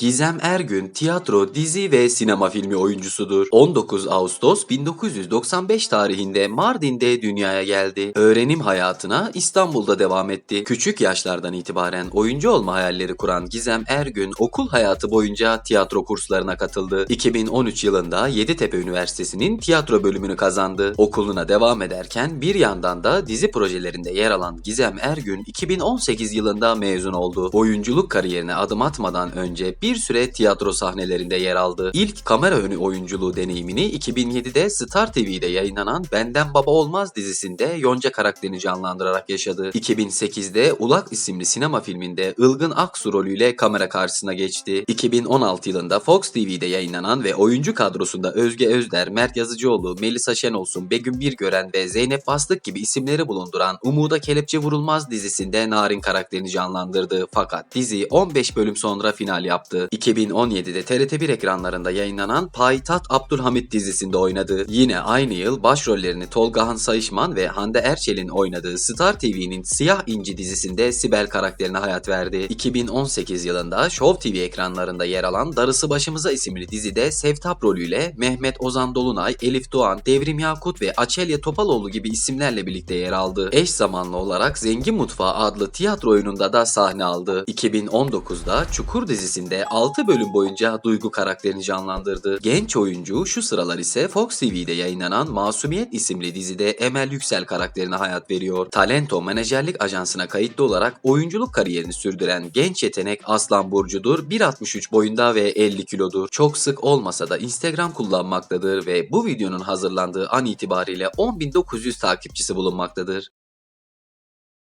Gizem Ergün tiyatro, dizi ve sinema filmi oyuncusudur. 19 Ağustos 1995 tarihinde Mardin'de dünyaya geldi. Öğrenim hayatına İstanbul'da devam etti. Küçük yaşlardan itibaren oyuncu olma hayalleri kuran Gizem Ergün okul hayatı boyunca tiyatro kurslarına katıldı. 2013 yılında Yeditepe Üniversitesi'nin tiyatro bölümünü kazandı. Okuluna devam ederken bir yandan da dizi projelerinde yer alan Gizem Ergün 2018 yılında mezun oldu. Oyunculuk kariyerine adım atmadan önce bir süre tiyatro sahnelerinde yer aldı. İlk kamera önü oyunculuğu deneyimini 2007'de Star TV'de yayınlanan Benden Baba Olmaz dizisinde Yonca karakterini canlandırarak yaşadı. 2008'de Ulak isimli sinema filminde Ilgın Aksu rolüyle kamera karşısına geçti. 2016 yılında Fox TV'de yayınlanan ve oyuncu kadrosunda Özge Özder, Mert Yazıcıoğlu, Melisa Şenolsun, Begüm Birgören ve Zeynep Bastık gibi isimleri bulunduran Umuda Kelepçe Vurulmaz dizisinde Narin karakterini canlandırdı. Fakat dizi 15 bölüm sonra final yaptı. 2017'de TRT1 ekranlarında yayınlanan Payitaht Abdülhamit dizisinde oynadı. Yine aynı yıl başrollerini Tolgahan Sayışman ve Hande Erçel'in oynadığı Star TV'nin Siyah İnci dizisinde Sibel karakterine hayat verdi. 2018 yılında Show TV ekranlarında yer alan Darısı Başımıza isimli dizide Sevtap rolüyle Mehmet Ozan Dolunay, Elif Doğan, Devrim Yakut ve Açelya Topaloğlu gibi isimlerle birlikte yer aldı. Eş zamanlı olarak Zengin Mutfağı adlı tiyatro oyununda da sahne aldı. 2019'da Çukur dizisinde 6 bölüm boyunca Duygu karakterini canlandırdı. Genç oyuncu şu sıralar ise Fox TV'de yayınlanan Masumiyet isimli dizide Emel Yüksel karakterine hayat veriyor. Talento menajerlik ajansına kayıtlı olarak oyunculuk kariyerini sürdüren genç yetenek Aslan Burcu'dur. 1.63 boyunda ve 50 kilodur. Çok sık olmasa da Instagram kullanmaktadır ve bu videonun hazırlandığı an itibariyle 10.900 takipçisi bulunmaktadır.